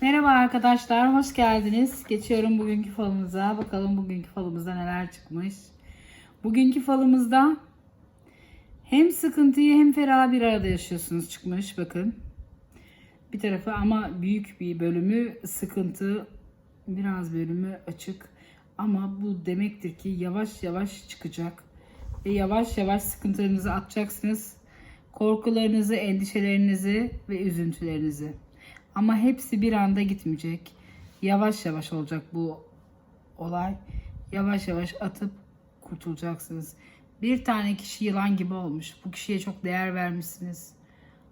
Merhaba arkadaşlar, hoş geldiniz. Geçiyorum bugünkü falımıza. Bakalım bugünkü falımızda neler çıkmış. Bugünkü falımızda hem sıkıntıyı hem ferah bir arada yaşıyorsunuz çıkmış. Bakın. Bir tarafı ama büyük bir bölümü sıkıntı, biraz bölümü açık. Ama bu demektir ki yavaş yavaş çıkacak. Ve yavaş yavaş sıkıntılarınızı atacaksınız. Korkularınızı, endişelerinizi ve üzüntülerinizi. Ama hepsi bir anda gitmeyecek. Yavaş yavaş olacak bu olay. Yavaş yavaş atıp kurtulacaksınız. Bir tane kişi yılan gibi olmuş. Bu kişiye çok değer vermişsiniz.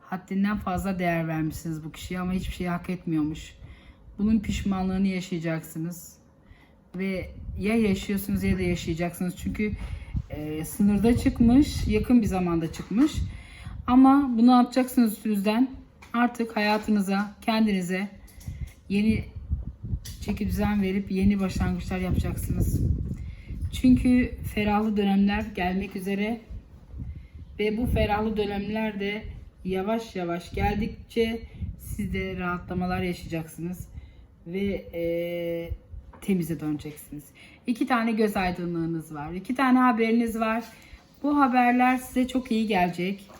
Haddinden fazla değer vermişsiniz bu kişiye ama hiçbir şey hak etmiyormuş. Bunun pişmanlığını yaşayacaksınız. Ve ya yaşıyorsunuz ya da yaşayacaksınız. Çünkü e, sınırda çıkmış, yakın bir zamanda çıkmış. Ama bunu atacaksınız üstünüzden. Artık hayatınıza, kendinize yeni çeki düzen verip yeni başlangıçlar yapacaksınız. Çünkü ferahlı dönemler gelmek üzere ve bu ferahlı dönemlerde yavaş yavaş geldikçe siz de rahatlamalar yaşayacaksınız ve eee, temize döneceksiniz. İki tane göz aydınlığınız var. iki tane haberiniz var. Bu haberler size çok iyi gelecek.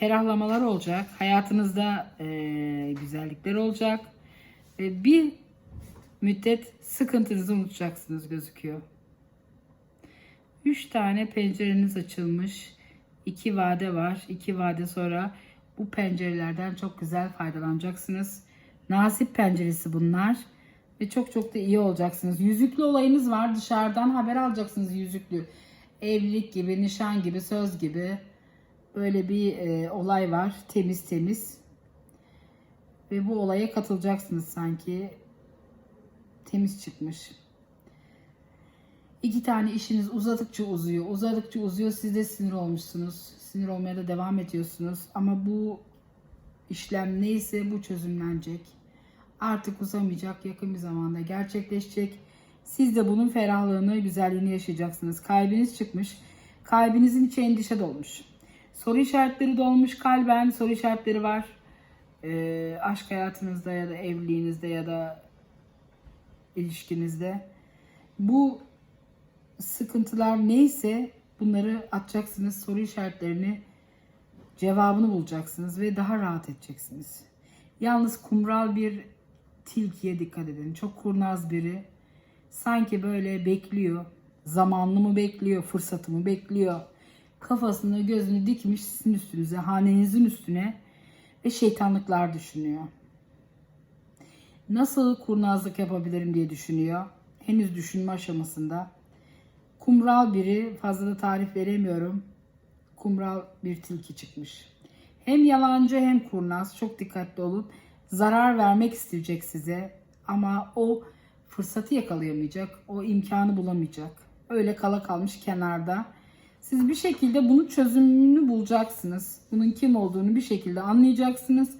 Ferahlamalar olacak. Hayatınızda eee, güzellikler olacak. Ve bir müddet sıkıntınızı unutacaksınız gözüküyor. Üç tane pencereniz açılmış. İki vade var. İki vade sonra bu pencerelerden çok güzel faydalanacaksınız. Nasip penceresi bunlar. Ve çok çok da iyi olacaksınız. Yüzüklü olayınız var. Dışarıdan haber alacaksınız yüzüklü. Evlilik gibi, nişan gibi, söz gibi. Böyle bir e, olay var. Temiz temiz. Ve bu olaya katılacaksınız sanki. Temiz çıkmış. İki tane işiniz uzadıkça uzuyor. Uzadıkça uzuyor. Siz de sinir olmuşsunuz. Sinir olmaya da devam ediyorsunuz. Ama bu işlem neyse bu çözümlenecek. Artık uzamayacak. Yakın bir zamanda gerçekleşecek. Siz de bunun ferahlığını, güzelliğini yaşayacaksınız. Kalbiniz çıkmış. Kalbinizin içi endişe dolmuş. Soru işaretleri dolmuş kalben. Soru işaretleri var. Ee, aşk hayatınızda ya da evliliğinizde ya da ilişkinizde. Bu sıkıntılar neyse bunları atacaksınız. Soru işaretlerini cevabını bulacaksınız ve daha rahat edeceksiniz. Yalnız kumral bir tilkiye dikkat edin. Çok kurnaz biri. Sanki böyle bekliyor. Zamanlı mı bekliyor, fırsatı mı bekliyor. Kafasını gözünü dikmiş sizin üstünüze, hanenizin üstüne ve şeytanlıklar düşünüyor. Nasıl kurnazlık yapabilirim diye düşünüyor. Henüz düşünme aşamasında. Kumral biri fazla da tarif veremiyorum. Kumral bir tilki çıkmış. Hem yalancı hem kurnaz. Çok dikkatli olun. Zarar vermek isteyecek size. Ama o fırsatı yakalayamayacak. O imkanı bulamayacak. Öyle kala kalmış kenarda. Siz bir şekilde bunu çözümünü bulacaksınız. Bunun kim olduğunu bir şekilde anlayacaksınız.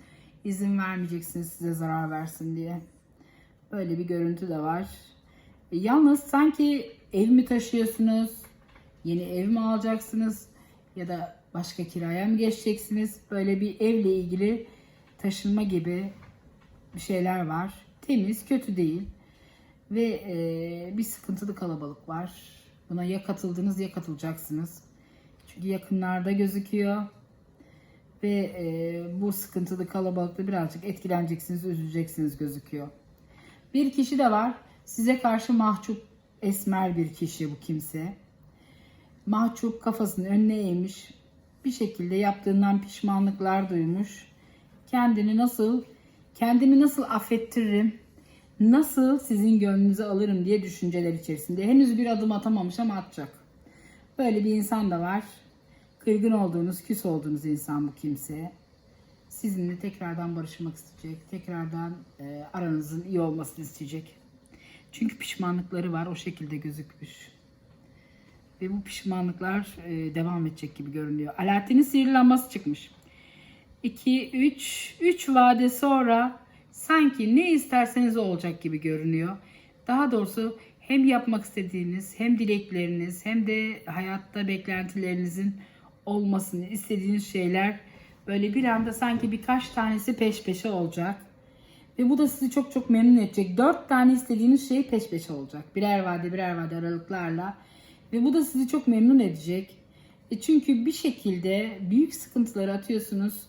İzin vermeyeceksiniz size zarar versin diye. Böyle bir görüntü de var. E, Yalnız sanki ev mi taşıyorsunuz? Yeni ev mi alacaksınız? Ya da başka kiraya mı geçeceksiniz? Böyle bir evle ilgili taşınma gibi bir şeyler var. Temiz, kötü değil. Ve e, bir sıkıntılı kalabalık var. Buna ya katıldınız ya katılacaksınız. Çünkü yakınlarda gözüküyor. Ve e, bu sıkıntılı kalabalıkta birazcık etkileneceksiniz, üzüleceksiniz gözüküyor. Bir kişi de var. Size karşı mahcup esmer bir kişi bu kimse. Mahcup kafasını önüne eğmiş. Bir şekilde yaptığından pişmanlıklar duymuş. Kendini nasıl kendimi nasıl affettiririm? Nasıl sizin gönlünüzü alırım diye düşünceler içerisinde. Henüz bir adım atamamış ama atacak. Böyle bir insan da var. Kırgın olduğunuz, küs olduğunuz insan bu kimse. Sizinle tekrardan barışmak isteyecek. Tekrardan e, aranızın iyi olmasını isteyecek. Çünkü pişmanlıkları var o şekilde gözükmüş. Ve bu pişmanlıklar e, devam edecek gibi görünüyor. Alaaddin'in sihirli lambası çıkmış. 2, 3, 3 vade sonra sanki ne isterseniz olacak gibi görünüyor. Daha doğrusu hem yapmak istediğiniz hem dilekleriniz hem de hayatta beklentilerinizin olmasını istediğiniz şeyler böyle bir anda sanki birkaç tanesi peş peşe olacak. Ve bu da sizi çok çok memnun edecek. Dört tane istediğiniz şey peş peşe olacak. Birer vade birer vade aralıklarla. Ve bu da sizi çok memnun edecek. E çünkü bir şekilde büyük sıkıntıları atıyorsunuz.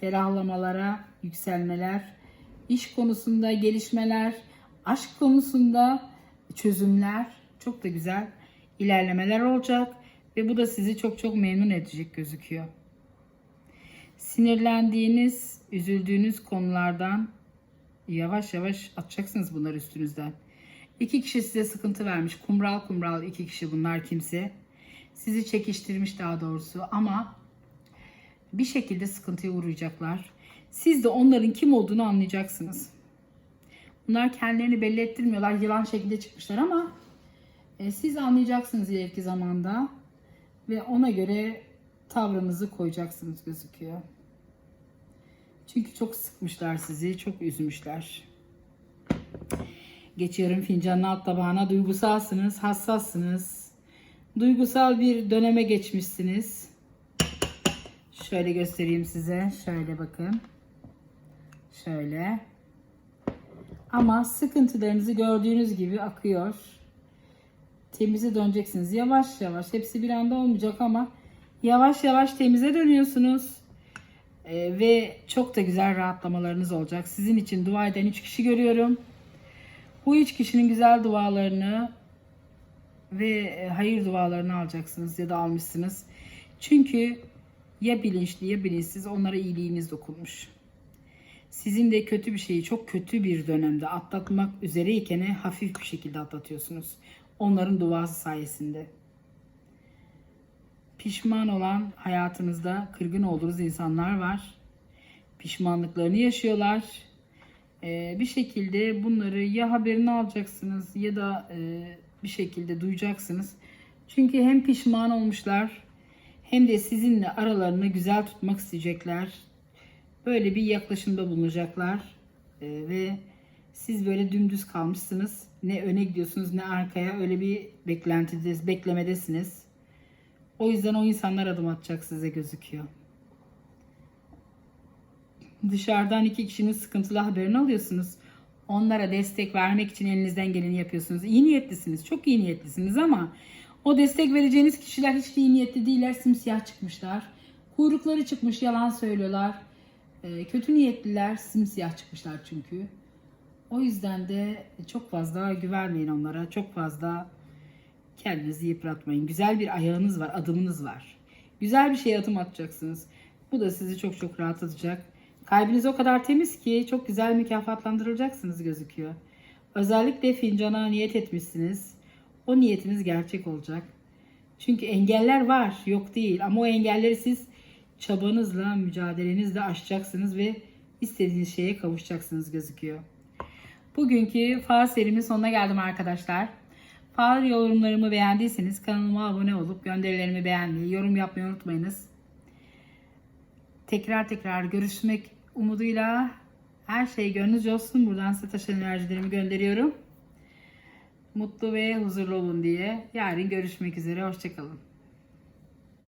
Ferahlamalara, yükselmeler, iş konusunda gelişmeler, aşk konusunda çözümler çok da güzel ilerlemeler olacak ve bu da sizi çok çok memnun edecek gözüküyor. Sinirlendiğiniz, üzüldüğünüz konulardan yavaş yavaş atacaksınız bunları üstünüzden. İki kişi size sıkıntı vermiş. Kumral kumral iki kişi bunlar kimse. Sizi çekiştirmiş daha doğrusu ama bir şekilde sıkıntıya uğrayacaklar. Siz de onların kim olduğunu anlayacaksınız. Bunlar kendilerini belli ettirmiyorlar. Yılan şekilde çıkmışlar ama e, siz anlayacaksınız ileriki zamanda ve ona göre tavrınızı koyacaksınız gözüküyor. Çünkü çok sıkmışlar sizi, çok üzmüşler. Geçiyorum fincanın alt tabağına. Duygusalsınız, hassassınız. Duygusal bir döneme geçmişsiniz. Şöyle göstereyim size. Şöyle bakın. Şöyle. Ama sıkıntılarınızı gördüğünüz gibi akıyor. Temize döneceksiniz. Yavaş yavaş. Hepsi bir anda olmayacak ama yavaş yavaş temize dönüyorsunuz. Ee, ve çok da güzel rahatlamalarınız olacak. Sizin için dua eden 3 kişi görüyorum. Bu üç kişinin güzel dualarını ve e, hayır dualarını alacaksınız ya da almışsınız. Çünkü ya bilinçli ya bilinçsiz onlara iyiliğiniz dokunmuş. Sizin de kötü bir şeyi çok kötü bir dönemde atlatmak üzereyken hafif bir şekilde atlatıyorsunuz. Onların duası sayesinde. Pişman olan hayatınızda kırgın olduğunuz insanlar var. Pişmanlıklarını yaşıyorlar. Ee, bir şekilde bunları ya haberini alacaksınız ya da e, bir şekilde duyacaksınız. Çünkü hem pişman olmuşlar hem de sizinle aralarını güzel tutmak isteyecekler. Böyle bir yaklaşımda bulunacaklar Ee, ve siz böyle dümdüz kalmışsınız. Ne öne gidiyorsunuz ne arkaya öyle bir beklentidesiniz, beklemedesiniz. O yüzden o insanlar adım atacak size gözüküyor. Dışarıdan iki kişinin sıkıntılı haberini alıyorsunuz. Onlara destek vermek için elinizden geleni yapıyorsunuz. İyi niyetlisiniz, çok iyi niyetlisiniz ama o destek vereceğiniz kişiler hiç iyi niyetli değiller, simsiyah çıkmışlar. Kuyrukları çıkmış, yalan söylüyorlar. Ee, kötü niyetliler, simsiyah çıkmışlar çünkü. O yüzden de çok fazla güvenmeyin onlara. Çok fazla kendinizi yıpratmayın. Güzel bir ayağınız var, adımınız var. Güzel bir şeye adım atacaksınız. Bu da sizi çok çok rahatlatacak. Kalbiniz o kadar temiz ki çok güzel mükafatlandırılacaksınız gözüküyor. Özellikle fincana niyet etmişsiniz. O niyetiniz gerçek olacak. Çünkü engeller var, yok değil. Ama o engelleri siz çabanızla, mücadelenizle aşacaksınız ve istediğiniz şeye kavuşacaksınız gözüküyor. Bugünkü fal serimin sonuna geldim arkadaşlar. Fal yorumlarımı beğendiyseniz kanalıma abone olup gönderilerimi beğenmeyi, yorum yapmayı unutmayınız. Tekrar tekrar görüşmek umuduyla her şey gönlünüzce olsun. Buradan size taşan enerjilerimi gönderiyorum. Mutlu ve huzurlu olun diye. Yarın görüşmek üzere. Hoşçakalın.